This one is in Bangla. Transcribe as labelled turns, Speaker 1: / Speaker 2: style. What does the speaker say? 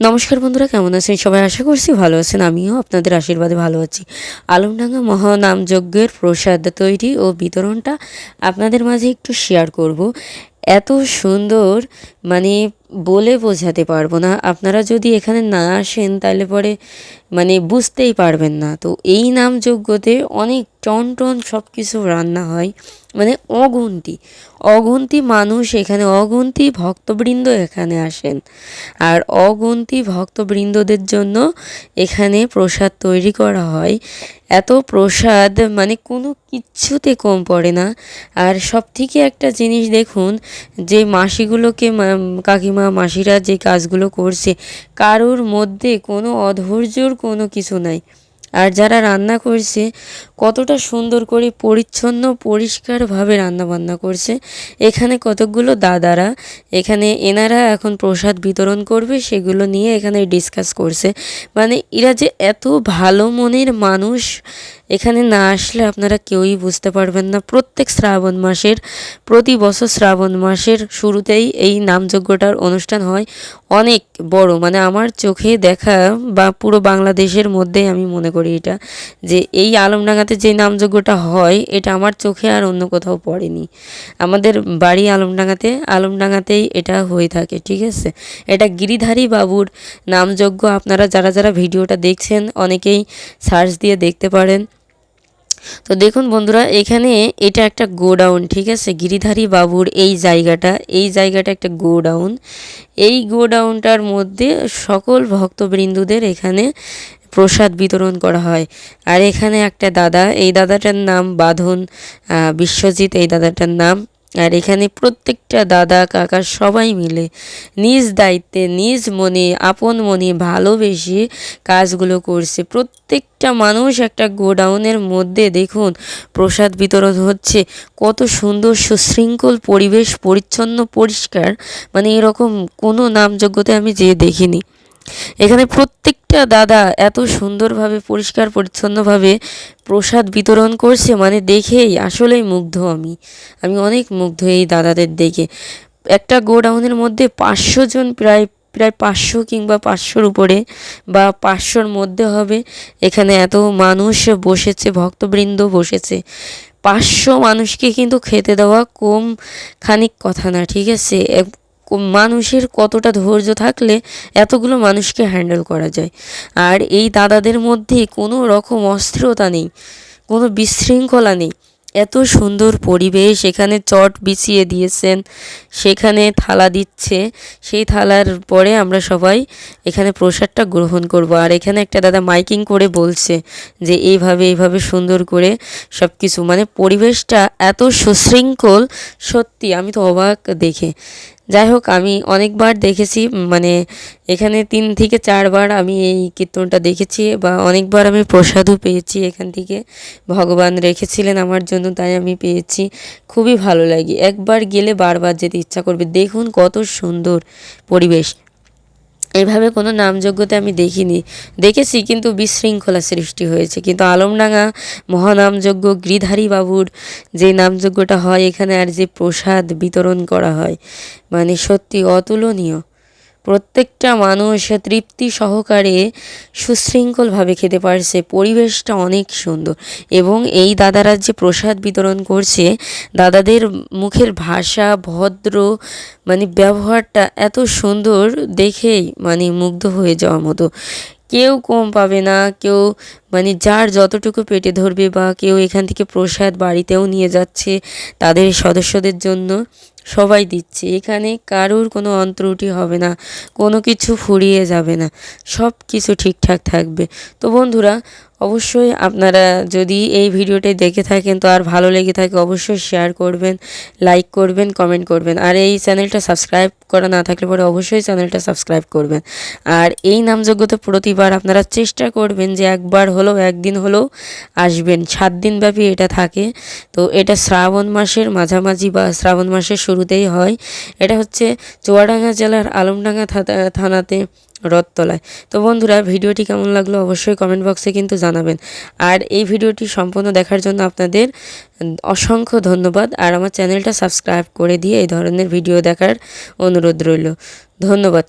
Speaker 1: নমস্কার বন্ধুরা, কেমন আছেন? সবাই আশা করছি ভালো আছেন, আমিও আপনাদের আশীর্বাদে ভালো আছি। আলমডাঙ্গা মহানামযজ্ঞের প্রসাদ তৈরি ও বিতরণটা আপনাদের মাঝে একটু শেয়ার করব। এত সুন্দর মানে বলে বোঝাতে পারব না। আপনারা যদি এখানে না আসেন, তাহলে পরে মানে বুঝতেই পারবেন না। তো এই নাম যজ্ঞতে অনেক টন টন সব কিছু রান্না হয়। মানে অগুন্তি অগুন্তি মানুষ এখানে, অগুন্তি ভক্তবৃন্দ এখানে আসেন। আর অগুন্তি ভক্তবৃন্দদের জন্য এখানে প্রসাদ তৈরি করা হয়। এত প্রসাদ মানে কোনো কিচ্ছুতে কম পড়ে না। আর সব থেকে একটা জিনিস দেখুন, যে মাসিগুলোকে কাকিমা, মাসিরা যে কাজগুলো করছে, কারোর মধ্যে কোনো অধৈর্যর কোনো কিছু নাই। আর যারা রান্না করছে, কতটা সুন্দর করে পরিচ্ছন্ন, পরিষ্কারভাবে রান্নাবান্না করছে। এখানে কতকগুলো দাদারা, এখানে এনারা এখন প্রসাদ বিতরণ করবে, সেগুলো নিয়ে এখানে ডিসকাস করছে। মানে এরা যে এত ভালো মনের মানুষ এখানে না আসলে আপনারা কেউই বুঝতে পারবেন না। প্রত্যেক শ্রাবণ মাসের, প্রতি বছর শ্রাবণ মাসের শুরুতেই এই নামযজ্ঞটার অনুষ্ঠান হয়। অনেক বড় মানে আমার চোখে দেখা বা পুরো বাংলাদেশের মধ্যে আমি মনে করি এটা, যে এই আলমডাঙ্গাতে যে নামযজ্ঞটা হয়, এটা আমার চোখে আর অন্য কোথাও পড়েনি। আমাদের বাড়ি আলমডাঙ্গাতে, আলমডাঙ্গাতেই এটা হয়ে থাকে, ঠিক আছে? এটা গিরিধারী বাবুর নামযজ্ঞ, আপনারা যারা যারা ভিডিওটা দেখছেন, অনেকেই সার্চ দিয়ে দেখতে পারেন। তো দেখুন বন্ধুরা, এখানে এটা একটা গোডাউন, ঠিক আছে? গিরিধারী বাবুর এই জায়গাটা এই জায়গাটা একটা গোডাউন। এই গোডাউনটার মধ্যে সকল ভক্তবৃন্দুদের এখানে প্রসাদ বিতরণ করা হয়। আর এখানে একটা দাদা, এই দাদাটার নাম বাঁধন বিশ্বজিৎ, এই দাদাটার নাম। আর এখানে প্রত্যেকটা দাদা, কাকা সবাই মিলে নিজ দায়িত্বে, নিজ মনে, আপন মনে ভালোবেসে কাজগুলো করছে। প্রত্যেকটা মানুষ একটা গোডাউনের মধ্যে দেখুন, প্রসাদ বিতরণ হচ্ছে। কত সুন্দর সুশৃঙ্খল পরিবেশ, পরিচ্ছন্ন, পরিষ্কার। মানে এরকম কোনো নামযোগ্যতে আমি যেয়ে দেখিনি। এখানে প্রত্যেকটা দাদা এত সুন্দরভাবে, পরিষ্কার, পরিচ্ছন্নভাবে প্রসাদ বিতরণ করছে মানে দেখেই আসলেই মুগ্ধ আমি। আমি অনেক মুগ্ধ এই দাদাদের দেখে। একটা গোডাউনের মধ্যে পাঁচশো জন, প্রায় প্রায় পাঁচশো কিংবা পাঁচশোর উপরে বা পাঁচশোর মধ্যে হবে। এখানে এত মানুষ বসেছে, ভক্তবৃন্দ বসেছে। পাঁচশো মানুষকে কিন্তু খেতে দেওয়া কম খানিক কথা না, ঠিক আছে? মানুষের কতটা ধৈর্য থাকলে এতগুলো মানুষকে হ্যান্ডেল করা যায়। আর এই দাদাদের মধ্যে কোনো রকম অস্থিরতা নেই, কোনো বিশৃঙ্খলা নেই। এত সুন্দর পরিবেশ, এখানে চট বিছিয়ে দিয়েছেন, সেখানে থালা দিচ্ছে, সেই থালার পরে আমরা সবাই এখানে প্রসাদটা গ্রহণ করব। আর এখানে একটা দাদা মাইকিং করে বলছে যে, এইভাবে এইভাবে সুন্দর করে সব কিছু মানে পরিবেশটা এত সুশৃঙ্খল, সত্যি আমি তো অবাক দেখে। যাই হোক আমি অনেকবার দেখেছি মানে এখানে তিন থেকে চারবার আমি এই কীর্তনটা দেখেছি বা অনেকবার আমি প্রসাদও পেয়েছি এখান থেকে। ভগবান রেখেছিলেন আমার জন্য, তাই আমি পেয়েছি। খুবই ভালো লাগে। একবার গেলে বারবার যেতে ইচ্ছা করবে। দেখুন কত সুন্দর পরিবেশ। এভাবে কোনো নামযোগ্যতা আমি দেখিনি। দেখেছি কিন্তু বিশৃঙ্খলা সৃষ্টি হয়েছে। কিন্তু আলমডাঙ্গা মহানামযজ্ঞ গৃধারী বাবুর যে নামযজ্ঞটা হয় এখানে আর যে প্রসাদ বিতরণ করা হয় মানে সত্যি অতুলনীয়। প্রত্যেকটা মানুষ তৃপ্তি সহকারে সুশৃঙ্খলভাবে খেতে পারছে। পরিবেশটা অনেক সুন্দর এবং এই দাদারা যে প্রসাদ বিতরণ করছে, দাদাদের মুখের ভাষা, ভদ্র মানে ব্যবহারটা এত সুন্দর দেখেই মানে মুগ্ধ হয়ে যাওয়ার মতো। কেউ কম পাবে না, কেউ মানে যার যতটুকু পেটে ধরবে বা কেউ এখান থেকে প্রসাদ বাড়িতেও নিয়ে যাচ্ছে তাদের সদস্যদের জন্য। সবাই দিচ্ছে। এখানে কারোর কোনো অন্তরুটি হবে না, কোনো কিছু ফুরিয়ে যাবে না সব কিছু ঠিকঠাক থাকবে। তো বন্ধুরা অবশ্যই আপনারা যদি এই ভিডিওটি দেখে থাকেন, তো আর ভালো লেগে থাকে অবশ্যই শেয়ার করবেন লাইক করবেন কমেন্ট করবেন। আর এই চ্যানেলটা সাবস্ক্রাইব করা না থাকলে পরে অবশ্যই চ্যানেলটা সাবস্ক্রাইব করবেন। আর এই নামযোগ্যতা প্রতিবার আপনারা চেষ্টা করবেন যে একবার হলেও, একদিন হলেও আসবেন। সাত দিন ব্যাপী এটা থাকে। তো এটা শ্রাবণ মাসের মাঝামাঝি বা শ্রাবণ মাসের শুরুতেই হয়। এটা হচ্ছে চুয়াডাঙ্গা জেলার আলমডাঙ্গা থানাতে রথতলায়। তো বন্ধুরা, ভিডিওটি কেমন লাগল অবশ্যই কমেন্ট বক্সে কিন্তু জানাবেন। আর এই ভিডিওটি সম্পূর্ণ দেখার জন্য আপনাদের অসংখ্য ধন্যবাদ। আর আমার চ্যানেলটা সাবস্ক্রাইব করে দিয়ে এই ধরনের ভিডিও দেখার অনুরোধ রইল। ধন্যবাদ।